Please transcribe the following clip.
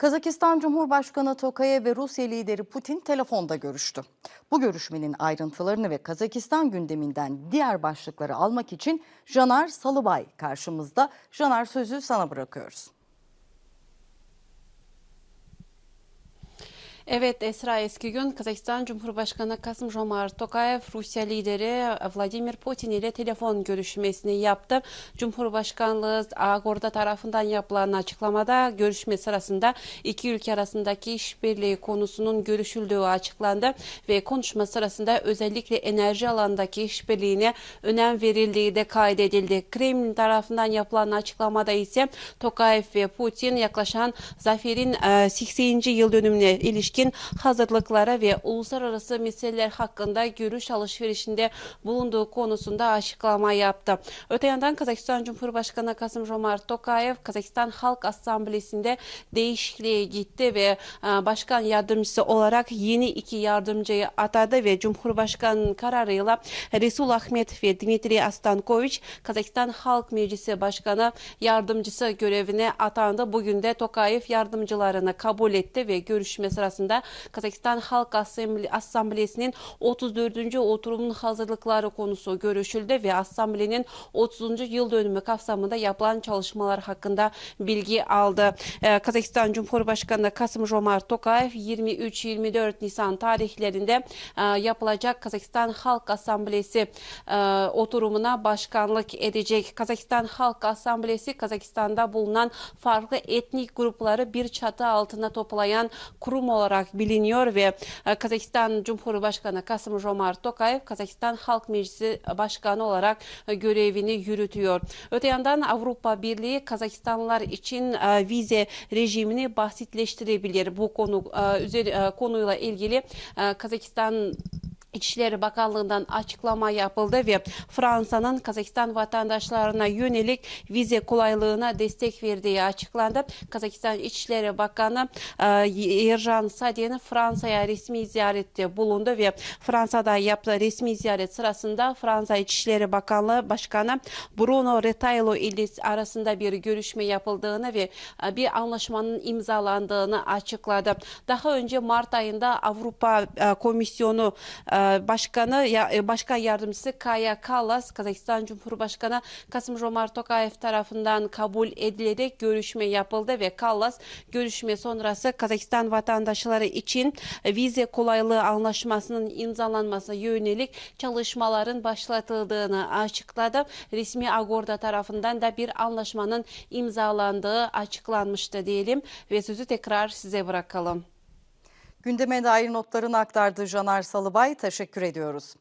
Kazakistan Cumhurbaşkanı Tokayev ve Rusya lideri Putin telefonda görüştü. Bu görüşmenin ayrıntılarını ve Kazakistan gündeminden diğer başlıkları almak için Janar Salıbay karşımızda. Janar sözü sana bırakıyoruz. Evet Esra Eskigün, Kazakistan Cumhurbaşkanı Kasım Jomart Tokayev, Rusya lideri Vladimir Putin ile telefon görüşmesini yaptı. Cumhurbaşkanlığı Agorda tarafından yapılan açıklamada görüşme sırasında iki ülke arasındaki işbirliği konusunun görüşüldüğü açıklandı ve konuşma sırasında özellikle enerji alanındaki işbirliğine önem verildiği de kaydedildi. Kremlin tarafından yapılan açıklamada ise Tokayev ve Putin yaklaşan zaferin e, 80. yıl dönümüne ilişkin hazırlıklara ve uluslararası meseleler hakkında görüş alışverişinde bulunduğu konusunda açıklama yaptı. Öte yandan Kazakistan Cumhurbaşkanı Kasım Jomart Tokayev Kazakistan Halk Asamblesi'nde değişikliğe gitti ve e, başkan yardımcısı olarak yeni iki yardımcıyı atadı ve Cumhurbaşkanı'nın kararıyla Resul Ahmet ve Dmitri Astankoviç Kazakistan Halk Meclisi Başkanı yardımcısı görevine atandı. Bugün de Tokayev yardımcılarını kabul etti ve görüşme sırasında Kazakistan Halk Asamble- Asamblesi'nin 34. oturumun hazırlıkları konusu görüşüldü ve asamblenin 30. yıl dönümü kapsamında yapılan çalışmalar hakkında bilgi aldı. Ee, Kazakistan Cumhurbaşkanı Kasım Jomart Tokayev 23-24 Nisan tarihlerinde e, yapılacak Kazakistan Halk Asamblesi e, oturumuna başkanlık edecek. Kazakistan Halk Asamblesi Kazakistan'da bulunan farklı etnik grupları bir çatı altına toplayan kurum olarak biliniyor ve e, Kazakistan Cumhurbaşkanı Kasım Jomart Tokayev Kazakistan Halk Meclisi Başkanı olarak e, görevini yürütüyor. Öte yandan Avrupa Birliği Kazakistanlılar için e, vize rejimini basitleştirebilir. Bu konu üzeri konuyla ilgili Kazakistan İçişleri Bakanlığı'ndan açıklama yapıldı ve Fransa'nın Kazakistan vatandaşlarına yönelik vize kolaylığına destek verdiği açıklandı. Kazakistan İçişleri Bakanı e, Yerjan Sadyen Fransa'ya resmi ziyarette bulundu ve Fransa'da yaptığı resmi ziyaret sırasında Fransa İçişleri Bakanlığı Başkanı Bruno Retailleau ile arasında bir görüşme yapıldığını ve e, bir anlaşmanın imzalandığını açıkladı. Daha önce Mart ayında Avrupa e, Komisyonu Başkanı ya- e, Başkan Yardımcısı Kaya Kallas Kazakistan Cumhurbaşkanı Kasım Jomart Tokayev tarafından kabul edilerek görüşme yapıldı ve Kallas görüşme sonrası Kazakistan vatandaşları için e, vize kolaylığı anlaşmasının imzalanması yönelik çalışmaların başlatıldığını açıkladı. Resmi Agorda tarafından da bir anlaşmanın imzalandığı açıklanmıştı diyelim ve sözü tekrar size bırakalım. Gündeme dair notlarını aktardı Janar Salıbay. Teşekkür ediyoruz.